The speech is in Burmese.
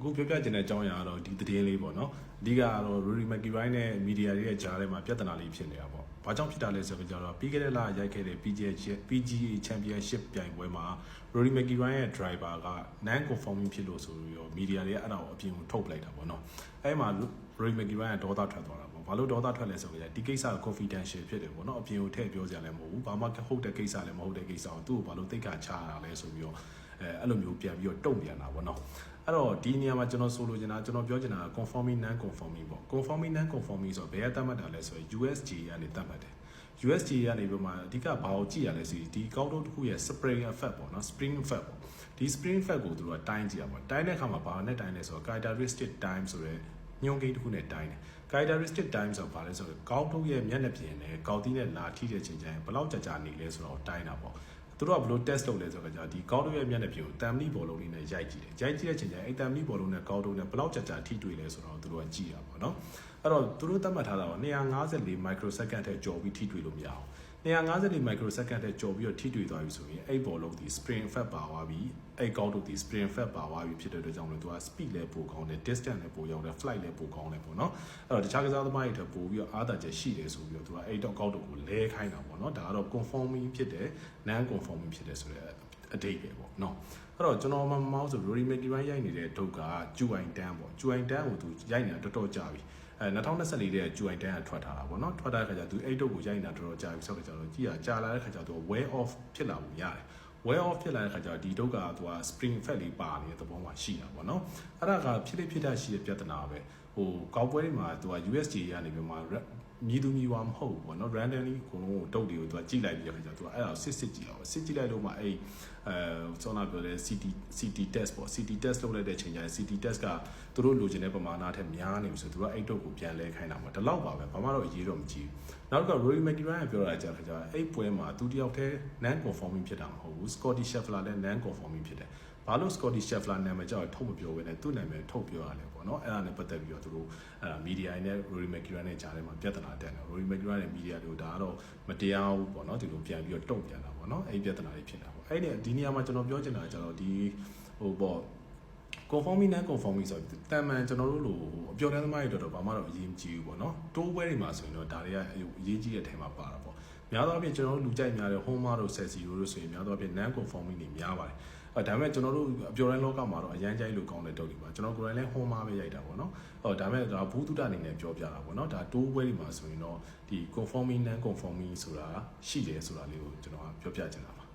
အခုပြောပြချင်တဲ့အကြောင်းအရာကတော့ဒီသတင်းလေးပေါ့နော်အဓိကကတော့ Rory McIlroy နဲ့ media တွေရဲ့ကြားထဲမှာပြဿနာလေးဖြစ်နေတာပေါ့ဘာကြောင့်ဖြစ်တာလဲဆိုတော့ကျတော့ပြီးခဲ့တဲ့လရိုက်ခဲ့တဲ့ PGA PGA Championship ပြိုင်ပွဲမှာ Rory McIlroy ရဲ့ driver က non conforming ဖြစ်လို့ဆိုပြီးတော့ media တွေကအဲ့ဒါကိုအပြင်ကိုထုတ်ပလိုက်တာပေါ့နော်အဲ့မှာ Rory McIlroy ကဒေါသထွက်သွားတာပေါ့ဘာလို့ဒေါသထွက်လဲဆိုတော့ဒီကိစ္စက confidential ဖြစ်တယ်ပေါ့နော်အပြင်ကိုထည့်ပြောစရာလည်းမဟုတ်ဘူးဘာမှဟုတ်တဲ့ကိစ္စလည်းမဟုတ်တဲ့ကိစ္စအောင်သူ့ကိုဘာလို့သိက္ခာချရတာလဲဆိုပြီးတော့ အဲအဲ့လိုမျိုးပြန်ပြီးတော့တုံ့ပြန်တာပေါ့နော်အဲ့တော့ဒီနေရာမှာကျွန်တော်ဆိုလိုချင်တာကျွန်တော်ပြောချင်တာက conforming non conforming ပေါ့ conforming non conforming ဆိုတော့ဘယ်ကသတ်မှတ်တာလဲဆိုရင် USG ကနေသတ်မှတ်တယ် USG ကနေပြီးမှအဓိကဘာကိုကြည့်ရလဲဆိုရင်ဒီကောက်တုတ်တစ်ခုရဲ့ spring effect ပေါ့နော် spring effect ပေါ့ဒီ spring effect ကိုသူတို့ကတိုင်းကြည့်ရပါတိုင်းတဲ့အခါမှာဘာနဲ့တိုင်းလဲဆိုတော့ characteristic time ဆိုရဲညွှန်းကိန်းတစ်ခုနဲ့တိုင်းတယ် characteristic time ဆိုတော့ဘာလဲဆိုတော့ကောက်တုတ်ရဲ့မျက်နှာပြင်နဲ့ကောက်တီးနဲ့လာထိတဲ့ချိန်ကျရင်ဘယ်လောက်ကြာကြာနေလဲဆိုတော့တိုင်းတာပေါ့ သူတို့ကဘယ်လို test လုပ်လဲဆိုတော့ကြာဒီကောက်တုတ်ရဲ့မျက်နှာပြင်ကိုတမ်မလီဘောလုံးလေးနဲ့ရိုက်ကြည့်တယ်ရိုက်ကြည့်တဲ့ချိန်ကျရင်အဲ့တမ်မလီဘောလုံးနဲ့ကောက်တုတ်နဲ့ဘယ်လောက်ကြာကြာထိတွေ့လဲဆိုတော့သူတို့ကကြည့်တာပေါ့နော်အဲ့တော့သူတို့သတ်မှတ်ထားတာက254 microsecond ထဲကျော်ပြီးထိတွေ့လို့မရအောင်254 microsecond ထဲကျော်ပြီးတော့ထိတွေ့သွားပြီဆိုရင်အဲ့ဘောလုံးဒီ spring effect ပါသွားပြီအဲ့ကောက်တုတ်ဒီ spring effect ပါသွားပြီဖြစ်တဲ့အတွက်ကြောင့်လည်းသူက speed လည်းပိုကောင်းတယ် distance လည်းပိုရောက်တယ် flight လည်းပိုကောင်းတယ်ပေါ့နော်အဲ့တော့တခြားကစားသမားတွေထပ်ပိုပြီးတော့အားသာချက်ရှိတယ်ဆိုပြီးတော့သူကအဲ့တော့ကောက်တုတ်ကိုလဲခိုင်းတာပေါ့နော်ဒါကတော့ conforming ဖြစ်တယ် non conforming ဖြစ်တယ်ဆိုတဲ့အတိတ်ပဲပေါ့နော်အဲ့တော့ကျွန်တော်မှမောင်းဆို Rory McIlroy ရိုက်နေတဲ့ဒုတ်က Juin Tan ပေါ့ Juin Tan ကိုသူရိုက်နေတာတော်တော်ကြာပြီ အဲ2024တဲ့ Juin Tan ကထွက်ထားတာပေါ့နော်ထွက်ထားတဲ့ခါကျသူအဲ့ဒုတ်ကိုရိုက်နေတာတော်တော်ကြာပြီဆိုတော့ကျတော့ကြည်ရကြာလာတဲ့ခါကျတော့ wear off ဖြစ်လာပုံရတယ် well off ဖြစ်လာတဲ့ခါကျတော့ဒီဒုတ်ကသူက spring effect လေးပါနေတဲ့သဘောမှရှိတာပေါ့နော်အဲ့ဒါကဖြစ်ဖြစ်ဖြစ်တာရှိတဲ့ပြဿနာပဲ ဟိုကောက်ပွဲတွေမှာသူက USJ ကနေပြီးမှမြည်သူမြည်ဝါမဟုတ်ဘူးပေါ့နော် randomly ကိုလုံးတုတ်တွေကိုသူကကြည့်လိုက်ပြီးတဲ့ခါကျတော့သူကအဲ့ဒါစစ်စစ်ကြည့်အောင်စစ်ကြည့်လိုက်လို့မှအဲ့အဲဆောနာပြောတဲ့ CT CT test ပေါ့ CT test လုပ်လိုက်တဲ့ချိန်ကျရင် CT test ကသူတို့လိုချင်တဲ့ပမာဏထက်များနေပြီဆိုသူကအဲ့တုတ်ကိုပြန်လဲခိုင်းတာမှာဒီလောက်ပါပဲဘာမှတော့အရေးတော့မကြည့်ဘူးနောက်က Rory McIlroy ကပြောတာကြာခါကျအဲ့ပွဲမှာသူတယောက်တည်း non conforming ဖြစ်တာမဟုတ်ဘူး Scotty Scheffler လည်း non conforming ဖြစ်တယ် ဘာလို့ Scotty Scheffler နာမည်ကြောက်ထုတ်မပြောဘဲနဲ့သူ့နာမည်ထုတ်ပြောရလဲပေါ့နော်အဲ့ဒါနဲ့ပတ်သက်ပြီးတော့သူတို့အဲ့ဒါ media နဲ့ Rory McIlroy နဲ့ကြားထဲမှာပြဿနာတက်တယ် Rory McIlroy နဲ့ media တို့ဒါကတော့မတရားဘူးပေါ့နော်ဒီလိုပြန်ပြီးတော့တုံ့ပြန်တာပေါ့နော်အဲ့ဒီပြဿနာတွေဖြစ်တာပေါ့အဲ့ဒီဒီနေရာမှာကျွန်တော်ပြောချင်တာကကျတော့ဒီဟိုပေါ့ conforming non conforming ဆိုတော့တန်မှန်ကျွန်တော်တို့လိုအပြောင်းလဲသမားတွေတော့ဘာမှတော့အရေးမကြီးဘူးပေါ့နော်တိုးပွဲတွေမှာဆိုရင်တော့ဒါတွေကအရေးကြီးတဲ့အထက်မှာပါတာပေါ့များသောအားဖြင့်ကျွန်တော်တို့လူကြိုက်များတဲ့ home တို့ sexy တို့ဆိုရင်များသောအားဖြင့် non conforming တွေများပါတယ် အဲဒါပေမဲ့ကျွန်တော်တို့အပြောင်းလဲလောကမှာတော့အရန်ကြိုက်လို့ကောင်းတဲ့တုတ်တွေပါကျွန်တော်ကိုယ်တိုင်လည်း home ပဲရိုက်တာပေါ့နော်ဟောဒါပေမဲ့ဒါဘူးတုဒအနေနဲ့ပြောပြတာပေါ့နော်ဒါတိုးပွဲတွေမှာဆိုရင်တော့ဒီ conforming non conforming ဆိုတာရှိတယ်ဆိုတာလေးကိုကျွန်တော်ကပြောပြချင်တာပါ